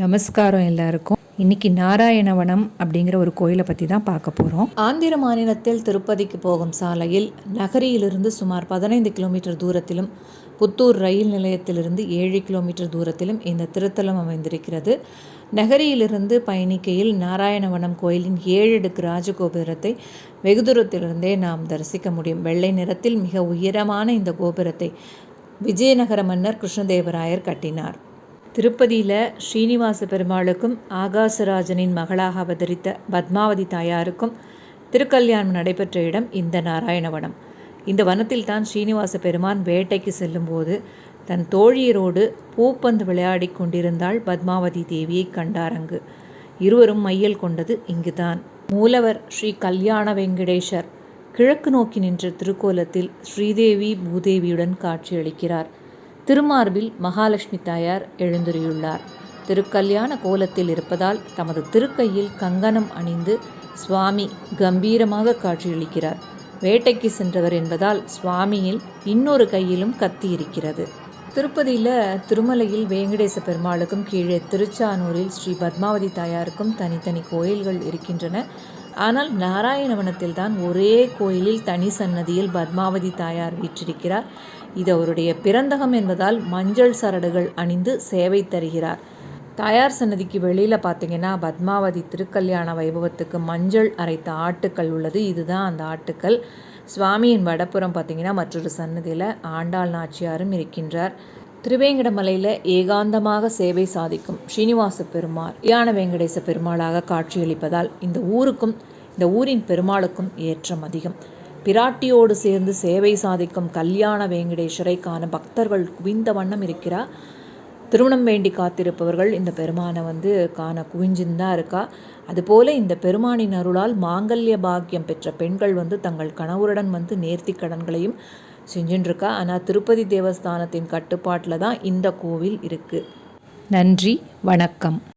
நமஸ்காரம் எல்லாருக்கும். இன்னைக்கு நாராயணவனம் அப்படிங்கிற ஒரு கோயிலை பற்றி தான் பார்க்க போகிறோம் ஆந்திர மாநிலத்தில் திருப்பதிக்கு போகும் சாலையில் நகரியிலிருந்து சுமார் பதினைந்து கிலோமீட்டர் தூரத்திலும் புத்தூர் ரயில் நிலையத்திலிருந்து ஏழு கிலோமீட்டர் தூரத்திலும் இந்த திருத்தலம் அமைந்திருக்கிறது. நகரியிலிருந்து பயணிக்கையில் நாராயணவனம் கோயிலின் ஏழு அடுக்கு ராஜகோபுரத்தை வெகு தூரத்திலிருந்தே நாம் தரிசிக்க முடியும். வெள்ளை நிறத்தில் மிக உயரமான இந்த கோபுரத்தை விஜயநகர மன்னர் கிருஷ்ணதேவராயர் கட்டினார். திருப்பதியில் ஸ்ரீனிவாச பெருமாளுக்கும் ஆகாசராஜனின் மகளாக அவதரித்த பத்மாவதி தாயாருக்கும் திருக்கல்யாணம் நடைபெற்ற இடம் இந்த நாராயணவனம். இந்த வனத்தில் தான் ஸ்ரீனிவாச பெருமான் வேட்டைக்கு செல்லும்போது தன் தோழியரோடு பூப்பந்து விளையாடி கொண்டிருந்தாள் பத்மாவதி தேவியை கண்டாரங்கு இருவரும் மையல் கொண்டது இங்குதான். மூலவர் ஸ்ரீ கல்யாண வெங்கடேஷர் கிழக்கு நோக்கி நின்ற திருக்கோலத்தில் ஸ்ரீதேவி பூதேவியுடன் காட்சியளிக்கிறார். திருமார்பில் மகாலட்சுமி தாயார் எழுந்துரியுள்ளார் திருக்கல்யாண கோலத்தில் இருப்பதால் தமது திருக்கையில் கங்கணம் அணிந்து சுவாமி கம்பீரமாக காட்சியளிக்கிறார். வேட்டைக்கு சென்றவர் என்பதால் சுவாமியில் இன்னொரு கையிலும் கத்தி இருக்கிறது. திருப்பதியில் திருமலையில் வேங்கடேச பெருமாளுக்கும் கீழே திருச்சானூரில் ஸ்ரீ பத்மாவதி தாயாருக்கும் தனித்தனி கோயில்கள் இருக்கின்றன. ஆனால் நாராயணவனத்தில் தான் ஒரே கோயிலில் தனி சன்னதியில் பத்மாவதி தாயார் வீற்றிருக்கிறார். இது அவருடைய பிறந்தகம் என்பதால் மஞ்சள் சரடுகள் அணிந்து சேவை தருகிறார். தாயார் சன்னதிக்கு வெளியில் பார்த்தீங்கன்னா பத்மாவதி திருக்கல்யாண வைபவத்துக்கு மஞ்சள் அரைத்த ஆட்டுக்கல் உள்ளது. இதுதான் அந்த ஆட்டுக்கள். சுவாமியின் வடப்புறம் பார்த்தீங்கன்னா மற்றொரு சன்னதியில் ஆண்டாள் நாச்சியாரும் இருக்கின்றார். திருவேங்கடமலையில் ஏகாந்தமாக சேவை சாதிக்கும் ஸ்ரீனிவாச பெருமாள் யான வெங்கடேச பெருமாளாக காட்சியளிப்பதால் இந்த ஊருக்கும் இந்த ஊரின் பெருமாளுக்கும் ஏற்றம் அதிகம். பிராட்டியோடு சேர்ந்து சேவை சாதிக்கும் கல்யாண வேங்கடேஸ்வரை காண பக்தர்கள் குவிந்த வண்ணம் இருக்கிறார் திருமணம் வேண்டி காத்திருப்பவர்கள் இந்த பெருமானை வந்து காண குவிஞ்சுன்னு தான் இருக்கா. அதுபோல் இந்த பெருமானின் அருளால் மாங்கல்ய பாக்கியம் பெற்ற பெண்கள் வந்து தங்கள் கணவருடன் வந்து நேர்த்தி கடன்களையும் செஞ்சுட்டுருக்கா. ஆனால் திருப்பதி தேவஸ்தானத்தின் கட்டுப்பாட்டில் தான் இந்த கோவில் இருக்குது நன்றி வணக்கம்.